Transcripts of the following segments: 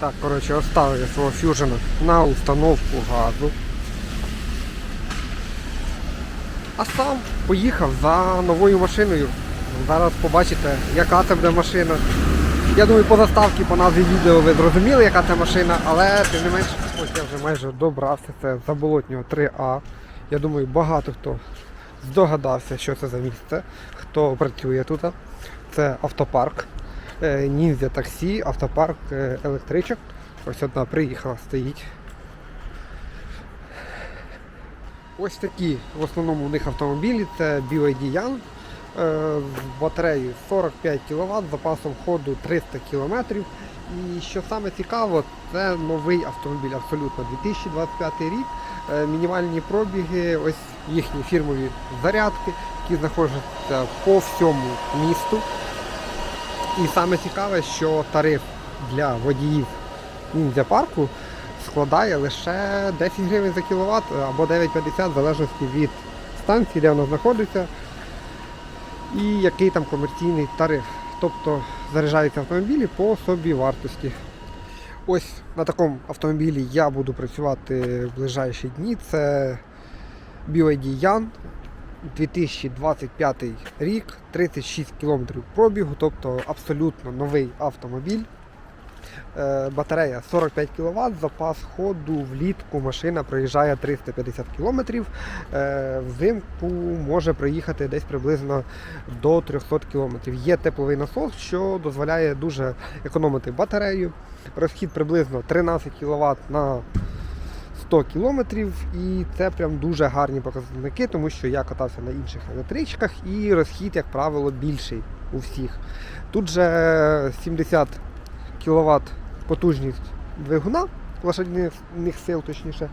Так, коротше, оставив я свого фюжена на установку газу. А сам поїхав за новою машиною. Зараз побачите, яка це буде машина. Я думаю, по заставці, по назві відео ви зрозуміли, яка це машина, але тим не менш, ось я вже майже добрався. Це заболотнього 3А. Я думаю, багато хто здогадався, що це за місце, хто працює тут. Це автопарк. Е, Ніндзя таксі, автопарк е, електричок. Ось одна приїхала, стоїть. Ось такі в основному у них автомобілі. Це BYD Yan е, з батареєю 45 кВт, запасом ходу 300 км. І що саме цікаво, це новий автомобіль абсолютно 2025 рік. Мінімальні пробіги, ось їхні фірмові зарядки, які знаходяться по всьому місту. І саме цікаве, що тариф для водіїв ніндзя парку складає лише 10 гривень за кіловат або 9,50 в залежності від станції, де вона знаходиться, і який там комерційний тариф. Тобто заряджаються автомобілі по собі вартості. Ось на такому автомобілі я буду працювати в ближайші дні. Це BYD Yan 2025 рік, 36 км пробігу, тобто абсолютно новий автомобіль. Е, Батарея 45 кВт, запас ходу влітку машина проїжджає 350 км. Е, Взимку може проїхати десь приблизно до 300 км. Є тепловий насос, що дозволяє дуже економити батарею. Розхід приблизно 13 кВт на 100 кілометрів, і це прям дуже гарні показники, тому що я катався на інших електричках і розхід, як правило, більший у всіх. Тут же 70 кВт потужність двигуна лошадиних сил, точніше.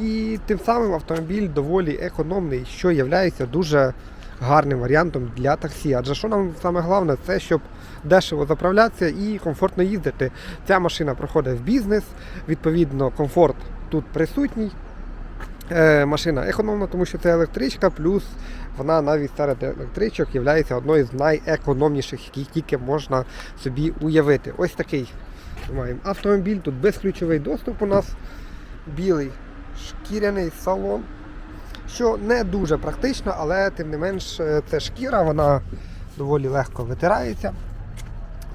І тим самим автомобіль доволі економний, що є дуже гарним варіантом для таксі. Адже що нам саме головне, це щоб дешево заправлятися і комфортно їздити. Ця машина проходить в бізнес, відповідно, комфорт тут присутній. Е, машина економна, тому що це електричка, плюс вона навіть серед електричок є одною з найекономніших, які тільки можна собі уявити. Ось такий маємо автомобіль, тут безключовий доступ у нас, білий шкіряний салон, що не дуже практично, але тим не менш е, це шкіра, вона доволі легко витирається.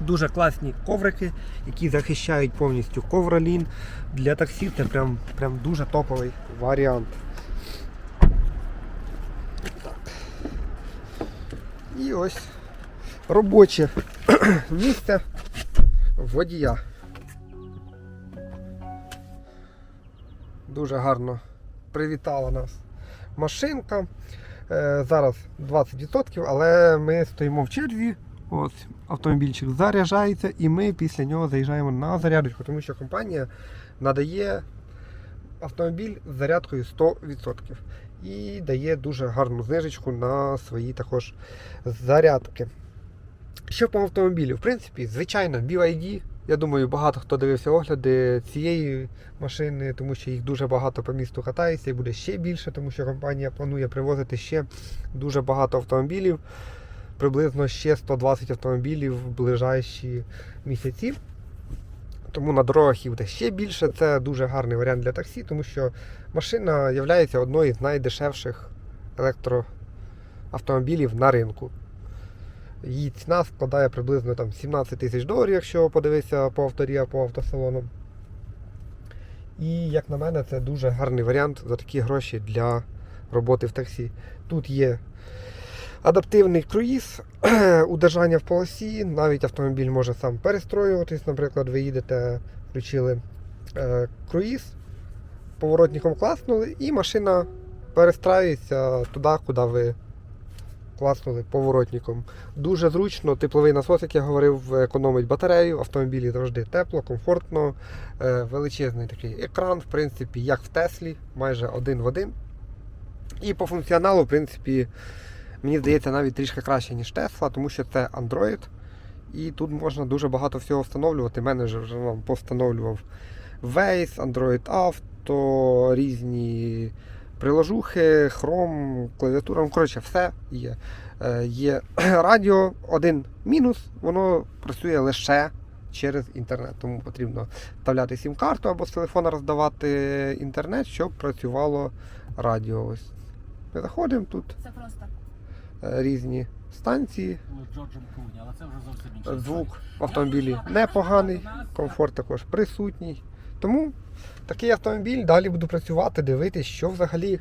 Дуже класні коврики, які захищають повністю ковролін. Для таксі це прям, прям дуже топовий варіант. Так. І ось робоче місце водія. Дуже гарно привітала нас машинка. Е, Зараз 20%, але ми стоїмо в черзі. Ось автомобільчик заряджається і ми після нього заїжджаємо на зарядочку, тому що компанія надає автомобіль з зарядкою 100% і дає дуже гарну знижечку на свої також зарядки. Що по автомобілю? В принципі, звичайно, BYD. Я думаю, багато хто дивився огляди цієї машини, тому що їх дуже багато по місту катається і буде ще більше, тому що компанія планує привозити ще дуже багато автомобілів приблизно ще 120 автомобілів в ближайші місяці. Тому на дорогах їх буде ще більше. Це дуже гарний варіант для таксі, тому що машина є одною з найдешевших електроавтомобілів на ринку. Її ціна складає приблизно там, 17 тисяч доларів, якщо подивитися по авторі, по автосалону. І, як на мене, це дуже гарний варіант за такі гроші для роботи в таксі. Тут є Адаптивний круїз, удержання в полосі, навіть автомобіль може сам перестроюватись. Наприклад, ви їдете, включили е, круїз, поворотником класнули, і машина перестраюється туди, куди ви класнули поворотником. Дуже зручно, тепловий насос, як я говорив, економить батарею, автомобілі завжди тепло, комфортно, е, величезний такий екран, в принципі, як в Теслі, майже один в один. І по функціоналу, в принципі, Мені здається, навіть трішки краще, ніж Tesla, тому що це Android. І тут можна дуже багато всього встановлювати. Менеджер вже вам повстановлював Waze, Android Auto, різні приложухи, Chrome, клавіатура. Ну, коротше, все є. Е, Є радіо, один мінус, воно працює лише через інтернет. Тому потрібно вставляти сім-карту або з телефона роздавати інтернет, щоб працювало радіо. Ось ми заходимо тут Це просто. Е, різні станції. Звук в автомобілі непоганий, комфорт також присутній. Тому такий автомобіль далі буду працювати, дивитись, що взагалі.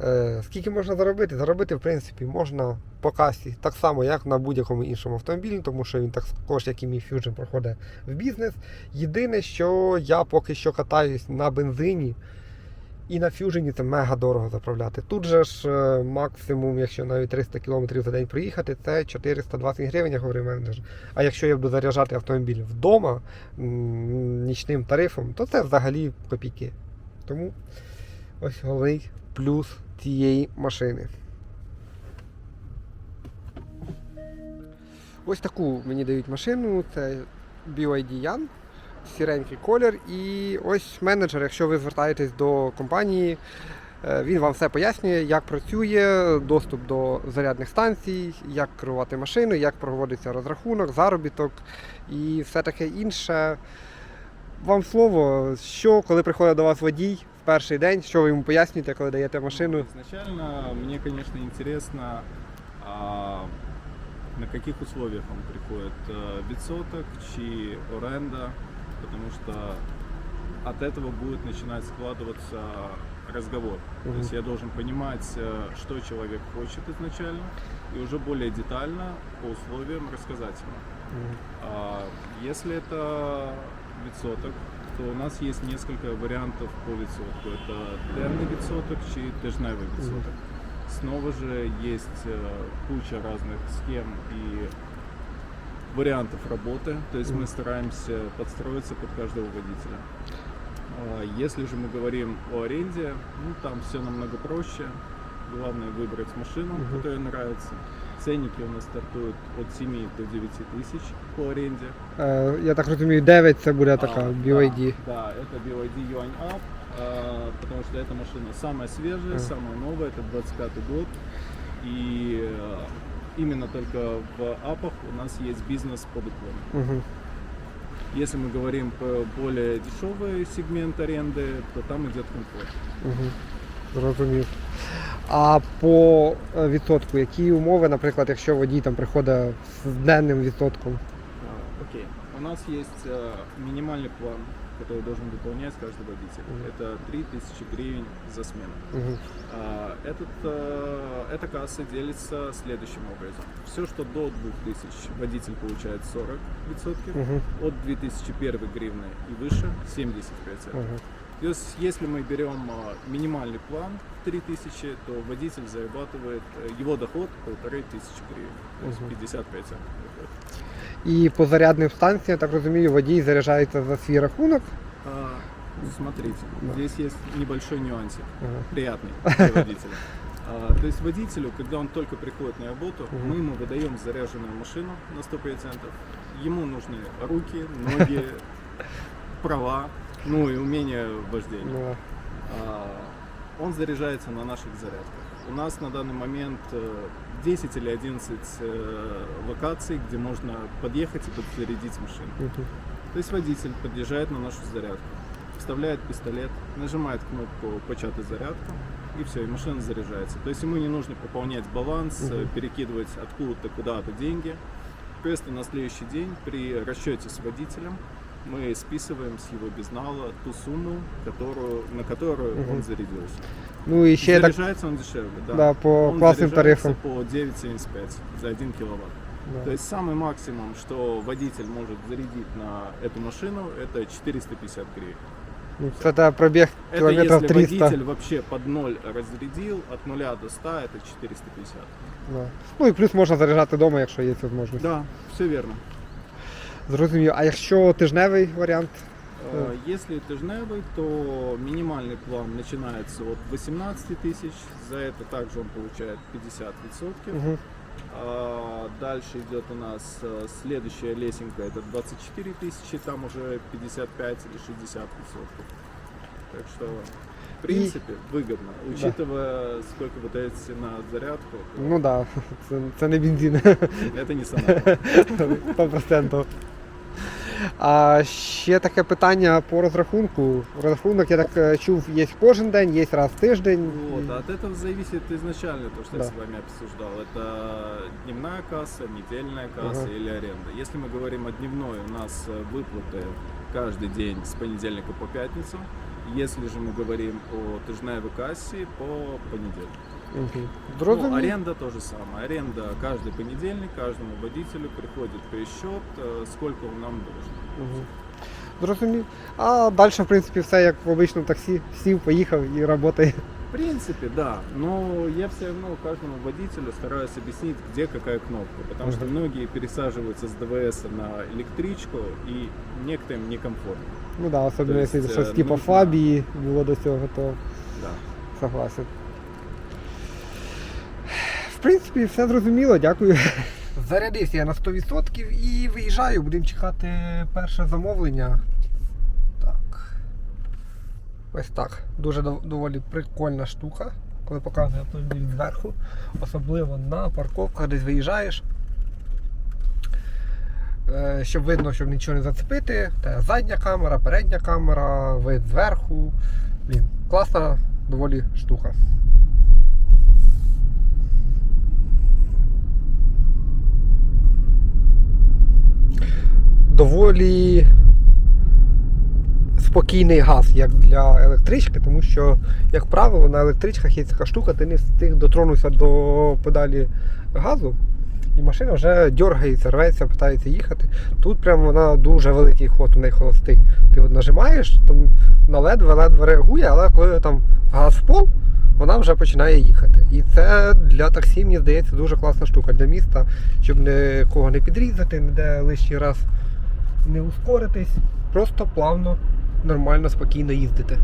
Е, скільки можна заробити? Заробити, в принципі, можна по касі так само, як на будь-якому іншому автомобілі, тому що він також, як і мій Fusion, проходить в бізнес. Єдине, що я поки що катаюсь на бензині. І на фюжені це мега дорого заправляти. Тут же ж е, максимум, якщо навіть 300 км за день проїхати, це 420 гривень, як говорив менеджер. А якщо я буду заряджати автомобіль вдома нічним тарифом, то це взагалі копійки. Тому ось головний плюс цієї машини. Ось таку мені дають машину. Це BYD Yan сіренький колір. І ось менеджер, якщо ви звертаєтесь до компанії, е, він вам все пояснює, як працює, доступ до зарядних станцій, як керувати машиною, як проводиться розрахунок, заробіток і все таке інше. Вам слово, що коли приходить до вас водій в перший день, що ви йому пояснюєте, коли даєте машину? Изначально мне, конечно, интересно, а, на каких условиях он приходит. Э, Відсоток чи оренда, потому что от этого будет начинать складываться разговор. То Мгм. есть я должен понимать, э, что человек хочет изначально, и уже более детально по условиям рассказать ему. Мгм. А Если это відсоток, то у нас есть несколько вариантов по відсотку. Это денний відсоток чи тижневий відсоток. Снова же есть э, куча разных схем и вариантов работы. То есть мы стараемся подстроиться под каждого водителя. А, Если же мы говорим о аренде, ну там все намного проще. Главное выбрать машину, Мгм. которая нравится. Ценники у нас стартуют от 7 до 9 тысяч по аренде. Е, Я так розумію, 9 це буде така А, BYD. Да, да, это BYD Yuan Up, а, потому что эта машина самая свежая, Мгм. самая новая, это 25 год. И э, именно только в апах у нас есть бизнес под уклон. Угу. Если мы говорим про более дешевый сегмент аренды, то там идет комфорт. Угу. Зрозумів. А по е, відсотку, які умови, наприклад, якщо водій там приходить з денним відсотком? А, Окей. У нас есть э, минимальный план, который должен выполнять каждый водитель. Мгм. Это 3000 гривен за смену. Угу. А, Этот, э, эта касса делится следующим образом. Все, что до 2000, водитель получает 40%, Угу. от 2001 гривны и выше 70%. Угу. То есть, если мы берем а, минимальный план 3000, то водитель зарабатывает, э, его доход полторы тысячи гривен, то есть Мгм. 50% выходит. І по зарядним станціям, я так розумію, водій заряджається за свій рахунок. А, Смотрите, Да. здесь есть небольшой нюансик. Ага. приятный для водителя. А, То есть водителю, когда он только приходит на работу, Мгм. мы ему выдаем заряженную машину на 100%. Ему нужны руки, ноги, права, ну и умение вождения. Ну, А, Он заряжается на наших зарядках. У нас на данный момент э, 10 или 11 э, локаций, где можно подъехать и подзарядить машину. мгм. То есть водитель подъезжает на нашу зарядку, вставляет пистолет, нажимает кнопку «Початый зарядку» и все, и машина заряжается. То есть ему не нужно пополнять баланс, Мгм. перекидывать откуда-то куда-то деньги. Просто на следующий день при расчете с водителем мы списываем с его безнала ту сумму, которую, на которую Мгм. он зарядился. Ну і ще я так заряжается он дешевле, да. да, по Он класним заряжается тарифам. по 9,75 за 1 киловатт. Да. То есть самый максимум, что водитель может зарядить на эту машину, это 450 гривен. Ну, Це та пробіг Это кілометрів если 300. водитель вообще под ноль разрядил, от 0 до 100 это 450. Да. Ну і плюс можна заряджати вдома, якщо є ця можливість. Да, все верно. Зрозумів. А якщо тижневий варіант? Э, Если тыжневый, то минимальный план начинается от 18 тысяч. За это также он получает 50%. Угу. А дальше идет у нас э, следующая лесенка, это 24 тысячи, там уже 55 или 60 процентов. Так что, в принципе, выгодно, учитывая, сколько вы тратите на зарядку, Ну так, да. це, це не бензин. это не сонара. 100%. А ще таке питання по розрахунку. Розрахунок, я так е, чув, є кожен день, є раз в тиждень. Вот, а от этого зависит изначально то, что Да. я с вами обсуждал. Это дневная касса, недельная касса Ага. или аренда. Если мы говорим о дневной, у нас э, выплаты каждый день с понедельника по пятницу. Если же мы говорим о тыжневой кассе по понедельнику. Мгм. Ну, Зрозумів. аренда то же самое. Аренда каждый понедельник, каждому водителю приходит пересчет, э, сколько он нам должен. Мгм. Зрозумів. А далі, в принципі, все як в обичному таксі, сів, поїхав і працює. В принципе, да. Но я все равно каждому водителю стараюсь объяснить, где какая кнопка. Потому что Мгм. многие пересаживаются с ДВС на электричку, и некоторым некомфортно. Ну да, особливо, То якщо есть, щось е, типу нужно- фабії було до цього, то Да. согласен. В принципі, все зрозуміло, дякую. Зарядився я на 100% і виїжджаю, будемо чекати перше замовлення. Так. Ось так. Дуже доволі прикольна штука, коли показує автомобіль зверху. Особливо на парковках, десь виїжджаєш. Е, Щоб видно, щоб нічого не зацепити. Та задня камера, передня камера, вид зверху. Блін, класна доволі штука. Доволі спокійний газ, як для електрички, тому що, як правило, на електричках є така штука, ти не встиг дотронутися до педалі газу, і машина вже дергається, рветься, питається їхати. Тут прямо вона дуже великий ход у неї холостий. Ти от нажимаєш, там на ледве-ледве реагує, але коли там газ в пол, вона вже починає їхати. І це для таксі, мені здається, дуже класна штука для міста, щоб нікого не підрізати, ніде лишній раз не ускоритись, просто плавно, нормально, спокійно їздити.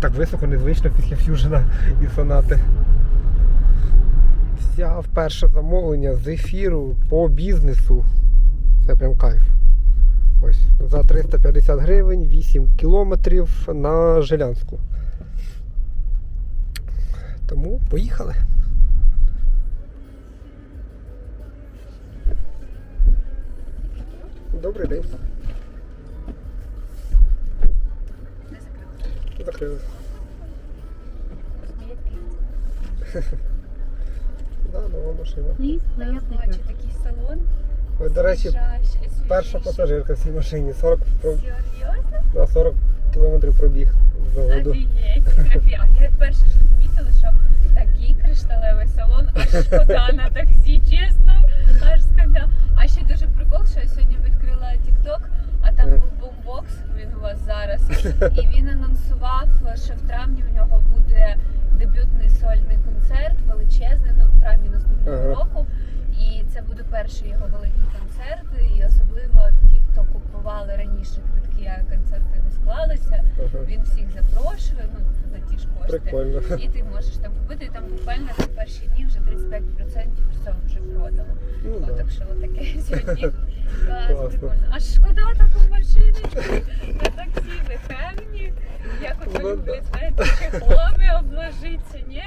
Так високо незвично після ф'южена і сонати. Взяв перше замовлення з ефіру по бізнесу. Це прям кайф. Ось за 350 гривень, 8 кілометрів на Жилянську. Тому поїхали. Добрий день. Закрили. Да, нова машина. Please place the Бачу такий салон. Ви, до речі, Свіжайший, перша свіжайший. пасажирка в цій машині. 40, про... Серйозно? на 40 кілометрів пробіг з заводу. Офігеть, капі. А я перше ж помітила, що такий кришталевий салон, аж шкода на таксі, чесно, аж шкода. А ще дуже прикол, що я сьогодні відкрила TikTok, а там Е. був бумбокс, він у вас зараз. І він анонсував, що в травні у нього буде дебютний сольний концерт, величезний, ну в травні наступного Ага. року. І це буде перший його великий концерт. І особливо ті, хто купували раніше квитки, а концерти не склалися. Ага. Він всіх запрошує, ну за ті ж кошти. Прикольно. І ти можеш там купити, і там буквально за перші дні вже 35% все вже продало. Ну, О, да. так що таке сьогодні. Клас, Класно. прикольно. Аж шкода таку машиночку на таксі вихевні. Як от Ну, вони, да. знаєте, чехлами обложиться, ні?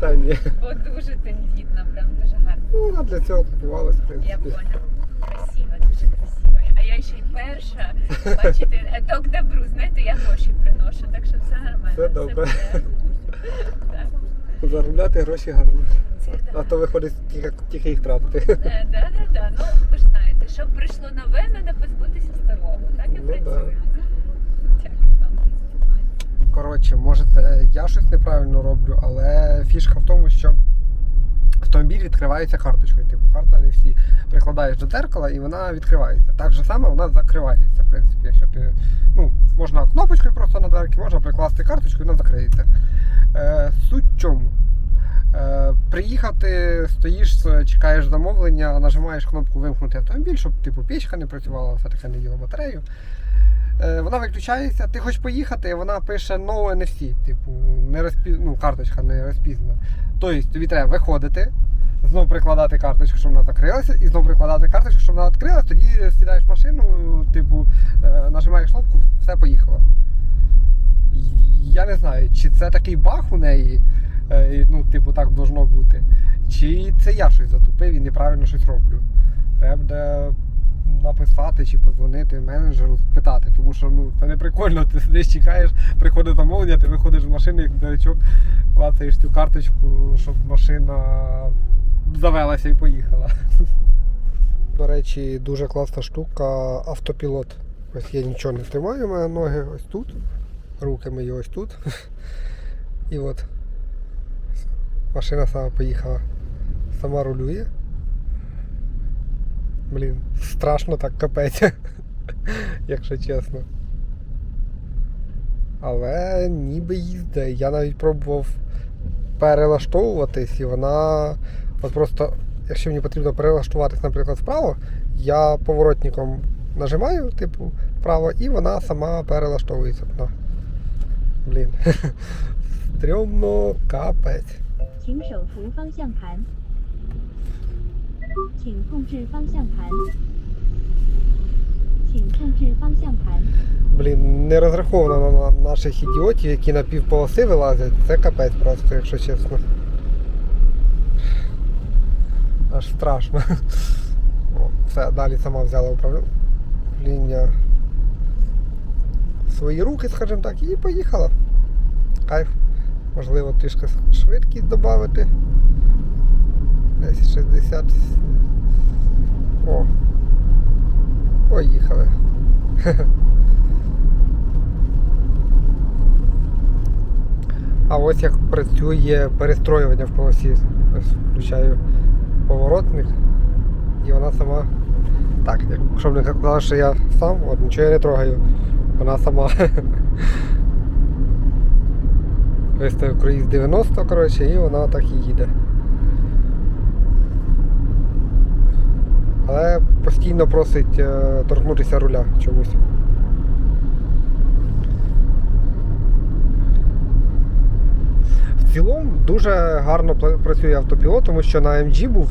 Та ні. Бо дуже тендітна, прям дуже гарно. Ну, вона для цього купувалась, в Я принципі. поняла. Я ще й перша. Бачите, е, то к добру, знаєте, я гроші приношу, так що все нормально. Все добре. буде. Так, Заробляти гроші гарно. це А то виходить тільки, тільки їх тратити. Е, Да, да, да. Ну, ви ж знаєте, щоб прийшло нове, треба позбутися старого. Так і Ну, да. працює. Дякую вам. Коротше, може це я щось неправильно роблю, але фішка в тому, що автомобіль відкривається карточкою. Типу, карта не всі прикладаєш до дзеркала і вона відкривається. Так же саме вона закривається, в принципі, якщо ти. Ну, можна кнопочкою просто на дверки, можна прикласти карточку і вона закриється. Е, суть в чому? Е, приїхати, стоїш, чекаєш замовлення, нажимаєш кнопку вимкнути автомобіль, щоб типу печка не працювала, все таке не їла батарею. Е, вона виключається, ти хочеш поїхати, вона пише No NFC, типу, не розпі... ну, карточка не розпізнана. Тобто тобі треба виходити, знову прикладати карточку, щоб вона закрилася, і знову прикладати карточку, щоб вона відкрилася, тоді сідаєш в машину, типу, е, нажимаєш кнопку, все поїхало. Я не знаю, чи це такий баг у неї, е, ну, типу, так должно бути, чи це я щось затупив і неправильно щось роблю. Треба написати чи подзвонити менеджеру, спитати, тому що ну це не прикольно, ти сидиш, чекаєш, приходить замовлення, ти виходиш з машини, як дурачок, клацаєш цю карточку, щоб машина завелася і поїхала. До речі, дуже класна штука автопілот. Ось я нічого не тримаю, мене ноги ось тут, руки мої ось тут. І от машина сама поїхала, сама рулює. Блін, страшно так капець, якщо чесно. Але ніби їздить. Я навіть пробував перелаштовуватись, і вона от просто, якщо мені потрібно перелаштуватись, наприклад, вправо, я поворотником нажимаю, типу, вправо, і вона сама перелаштовується. туди. Блін. Стрьомно капець. 请手扶方向盘，请控制方向盘，请控制方向盘。 Блін, не розраховано на наших ідіотів, які на півполоси вилазять. Це капець просто, якщо чесно. Аж страшно. О, все, далі сама взяла управління в свої руки, скажімо так, і поїхала. Кайф. Можливо, трішки швидкість додати. Десь 60. О. Поїхали. А ось як працює перестроювання в полосі. Ось включаю поворотник і вона сама. Так, якщо б не казала, що я сам, от нічого я не трогаю. Вона сама. Виставив круїз 90, коротше, і вона так і їде. Але постійно просить е, торкнутися руля чомусь. В цілому дуже гарно працює автопілот, тому що на MG був,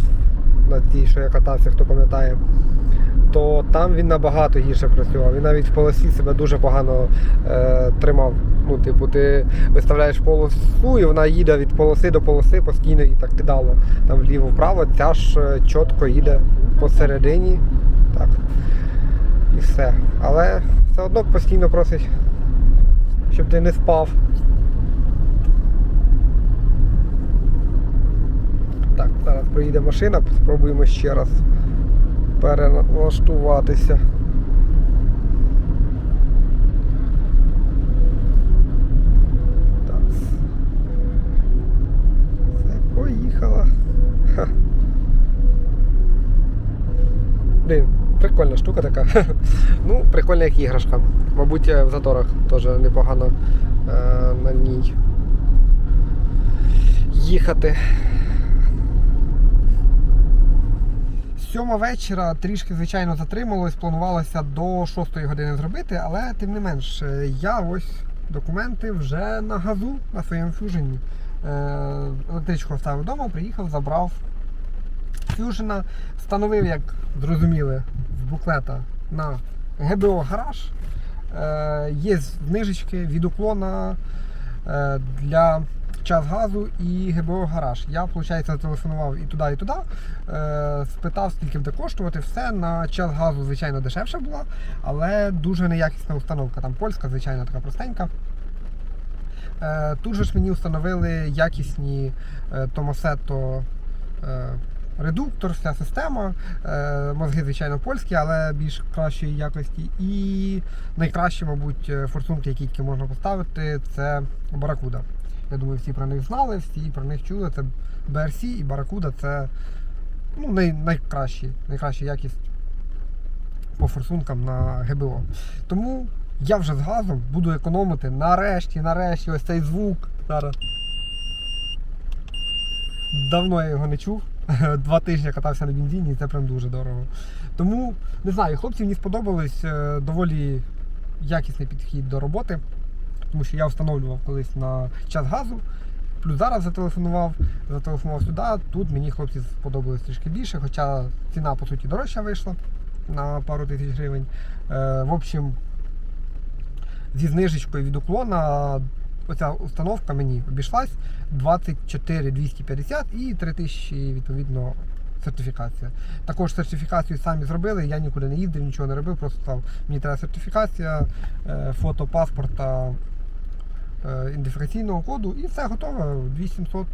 на тій, що я катався, хто пам'ятає, то там він набагато гірше працював. Він навіть в полосі себе дуже погано е, тримав. Ну, типу, ти виставляєш полосу, і вона їде від полоси до полоси постійно і так кидало там вліво-вправо, ця ж е, чітко їде посередині. Так. І все. Але все одно постійно просить, щоб ти не спав. Так, зараз приїде машина, спробуємо ще раз перелаштуватися. Так. Поїхала. Ха. Блін, прикольна штука така. Ну, прикольна як іграшка. Мабуть, в заторах теж непогано е, на ній їхати. Сьома вечора трішки, звичайно, затрималось, планувалося до 6 години зробити, але тим не менш, е, я ось документи вже на газу на своєму фюжені. Е, Електричку оставив вдома, приїхав, забрав фюжена, встановив, як зрозуміли, з буклета на ГБО гараж. Е, Є знижечки від уклона для час газу і ГБО гараж. Я, виходить, зателефонував і туди, і туди. Е, спитав, скільки буде коштувати. Все на час газу, звичайно, дешевше була, але дуже неякісна установка. Там польська, звичайно, така простенька. Е, Тут же ж мені встановили якісні е, Tomosetto е, редуктор, вся система. Е, Мозги, звичайно, польські, але більш кращої якості. І найкращі, мабуть, е, форсунки, які тільки можна поставити, це Barracuda. Я думаю, всі про них знали, всі про них чули. Це BRC і Barracuda це ну, най, найкращі, найкраща якість по форсункам на ГБО. Тому я вже з газом буду економити. Нарешті, нарешті, ось цей звук. Зараз. Давно я його не чув. Два тижні катався на бензині, і це прям дуже дорого. Тому не знаю, хлопці мені сподобались е, доволі якісний підхід до роботи, тому що я встановлював колись на час газу. Плюс зараз зателефонував, зателефонував сюди. Тут мені хлопці сподобалось трішки більше, хоча ціна по суті дорожча вийшла на пару тисяч гривень. Е, в общем, зі знижечкою від уклона оця установка мені обійшлась 24 250 і 3000 відповідно сертифікація. Також сертифікацію самі зробили, я нікуди не їздив, нічого не робив, просто там мені треба сертифікація, е, фото паспорта, ідентифікаційного коду і все готове, 2700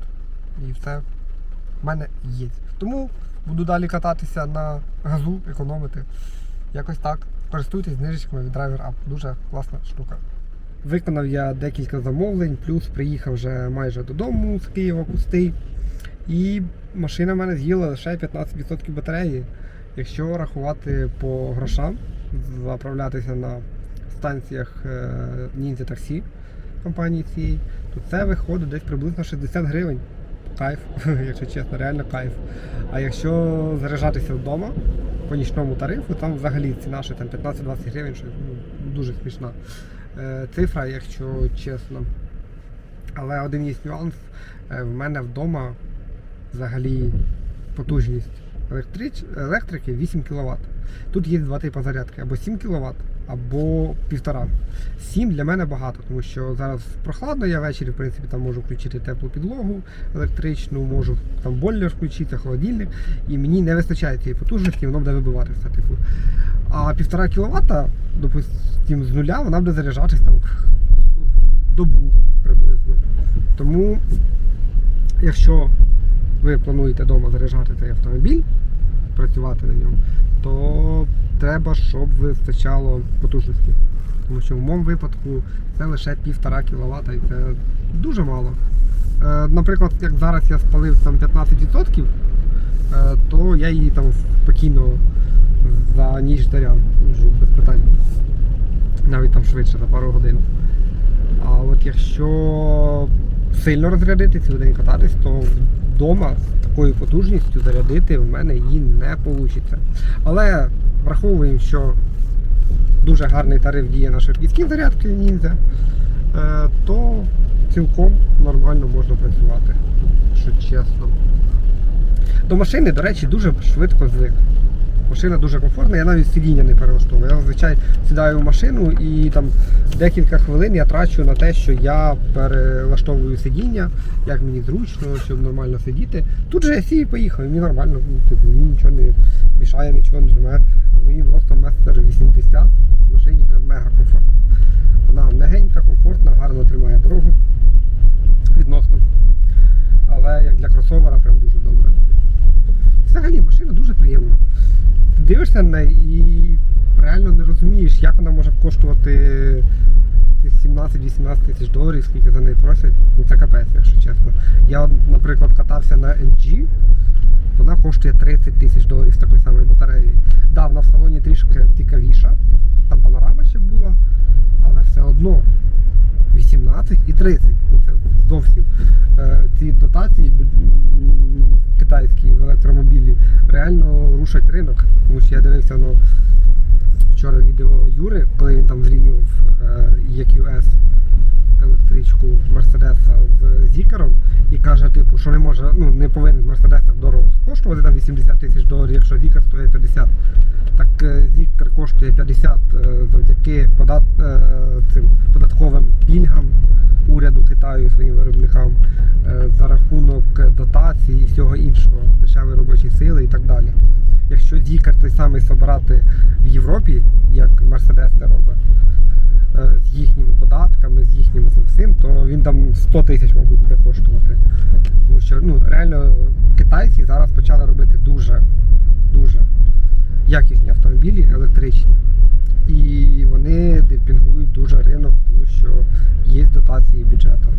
і все в мене є. Тому буду далі кататися на газу, економити. Якось так. Користуйтесь знижечками від Driver Up. Дуже класна штука. Виконав я декілька замовлень, плюс приїхав вже майже додому з Києва пустий. І машина в мене з'їла лише 15% батареї. Якщо рахувати по грошам, заправлятися на станціях е, Ninja Taxi компанії цієї, то це виходить десь приблизно 60 гривень. Кайф, якщо чесно, реально кайф. А якщо заряджатися вдома по нічному тарифу, там взагалі ціна там 15-20 гривень, що ну, дуже смішна е, цифра, якщо чесно. Але один є нюанс. Е, В мене вдома взагалі потужність електрики 8 кВт. Тут є два типи зарядки: або 7 кВт, або 1,5. 7 для мене багато, тому що зараз прохладно, я ввечері в принципі там можу включити теплу підлогу електричну, можу там бойлер включити, холодильник, і мені не вистачає цієї потужності, воно буде вибиватися. Типу. А 1,5 кВт, допустим, з нуля вона буде заряджатись там добу приблизно. Тому, якщо ви плануєте вдома заряджати цей автомобіль, працювати на ньому, то треба, щоб вистачало потужності. Тому що в моєму випадку це лише 1,5 кВт і це дуже мало. Е, Наприклад, як зараз я спалив там 15%, е, то я її там спокійно за ніч заряд можу без питань. Навіть там швидше за пару годин. А от якщо сильно розрядити цілий день кататись, то вдома з такою потужністю зарядити в мене її не вийде. Але враховуємо, що дуже гарний тариф діє на швидкісні зарядки ніндзя, е, то цілком нормально можна працювати, якщо чесно. До машини, до речі, дуже швидко звик. Машина дуже комфортна, я навіть сидіння не перелаштовую. Я зазвичай сідаю в машину і там декілька хвилин я трачу на те, що я перелаштовую сидіння, як мені зручно, щоб нормально сидіти. Тут же я сів і поїхав, мені нормально, ну, типу, мені нічого не мішає, нічого не жме. З моїм ростом метр 80 в машині прям мега комфортно. Вона м'ягенька, комфортна, гарно тримає дорогу відносно. Але як для кросовера прям дуже добре. Взагалі машина дуже приємна. Ти дивишся на неї і реально не розумієш, як вона може коштувати 17-18 тисяч доларів, скільки за неї просять. Ну це капець, якщо чесно. Я, наприклад, катався на LG, вона коштує 30 тисяч доларів з такої самої батареї. Да, вона в салоні трішки цікавіша, там панорама ще була, але все одно 18 і 30. Ну це зовсім е, ці дотації китайські в електромобілі реально рушать ринок. Тому що я дивився ну, вчора відео Юри, коли він там зрівнював е, EQS електричку Мерседеса з Зікером і каже, типу, що не може, ну не повинен Мерседес так дорого коштувати там 80 тисяч доларів, якщо Зікер стоїть 50. Так е, коштує 50 е, завдяки подат, е, цим податковим пільгам уряду Китаю своїм виробникам е, за рахунок дотацій і всього іншого, дешевої робочої сили і так далі. Якщо Дікар той самий собирати в Європі, як Мерседес це робить, з їхніми податками, з їхнім всім, то він там 100 тисяч, мабуть, буде коштувати. Тому що ну, реально китайці зараз почали робити дуже, дуже якісні автомобілі електричні. І вони демпінгують дуже ринок, тому що є дотації бюджету.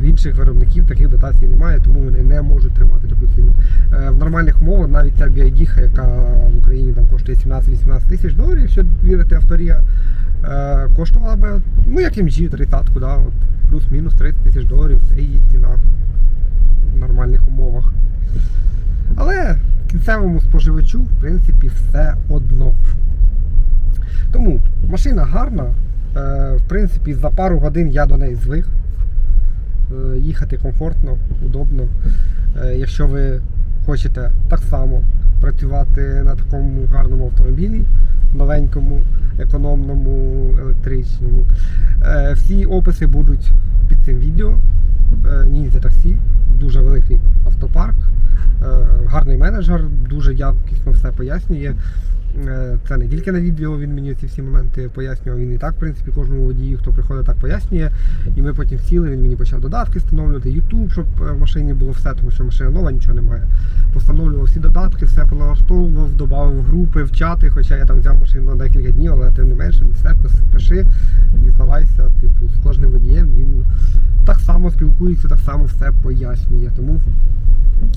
В інших виробників таких дотацій немає, тому вони не можуть тримати таку ціну. Е, В нормальних умовах навіть ця біодіха, яка в Україні там коштує 17-18 тисяч доларів, якщо вірити авторія, е, коштувала би, ну як MG 30, да, плюс-мінус 30 тисяч доларів, це її ціна в нормальних умовах. Але кінцевому споживачу, в принципі, все одно. Тому машина гарна. Е, В принципі, за пару годин я до неї звик. Е, Їхати комфортно, удобно. Е, Якщо ви хочете так само працювати на такому гарному автомобілі, новенькому, економному, електричному. Е, Всі описи будуть під цим відео. Е, Ніндзя таксі, дуже великий автопарк, е, гарний менеджер, дуже якісно все пояснює. Це не тільки на відео він мені ці всі моменти пояснював, він і так, в принципі, кожному водію, хто приходить, так пояснює. І ми потім сіли, він мені почав додатки встановлювати, YouTube, щоб в машині було все, тому що машина нова, нічого немає. Постановлював всі додатки, все поналаштовував, додав групи, в чати, хоча я там взяв машину на декілька днів, але тим не менше, все пиши, дізнавайся, типу, з кожним водієм він так само спілкується, так само все пояснює. Тому,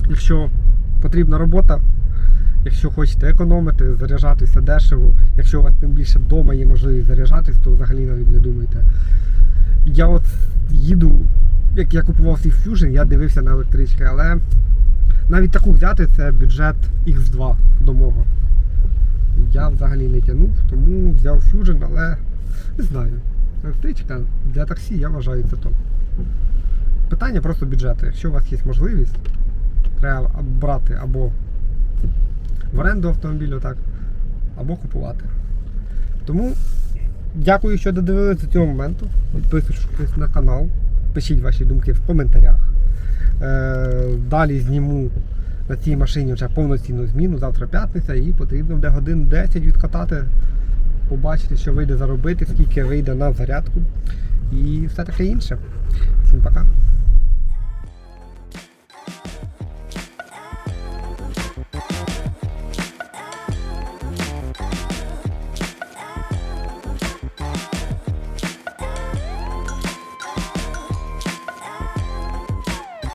якщо потрібна робота, Якщо хочете економити, заряджатися дешево, якщо у вас тим більше вдома є можливість заряджатись, то взагалі навіть не думайте. Я от їду, як я купував свій Fusion, я дивився на електрички, але навіть таку взяти це бюджет X2 до мого. Я взагалі не тягнув, тому взяв Fusion, але не знаю. Електричка для таксі я вважаю це топ. Питання просто бюджету. Якщо у вас є можливість, треба брати або в оренду автомобілю, так, або купувати. Тому дякую, що додивилися до цього моменту. Підписуйтесь на канал, пишіть ваші думки в коментарях. Е, далі зніму на цій машині вже повноцінну зміну, завтра п'ятниця, і потрібно буде годин 10 відкатати, побачити, що вийде заробити, скільки вийде на зарядку і все таке інше. Всім пока.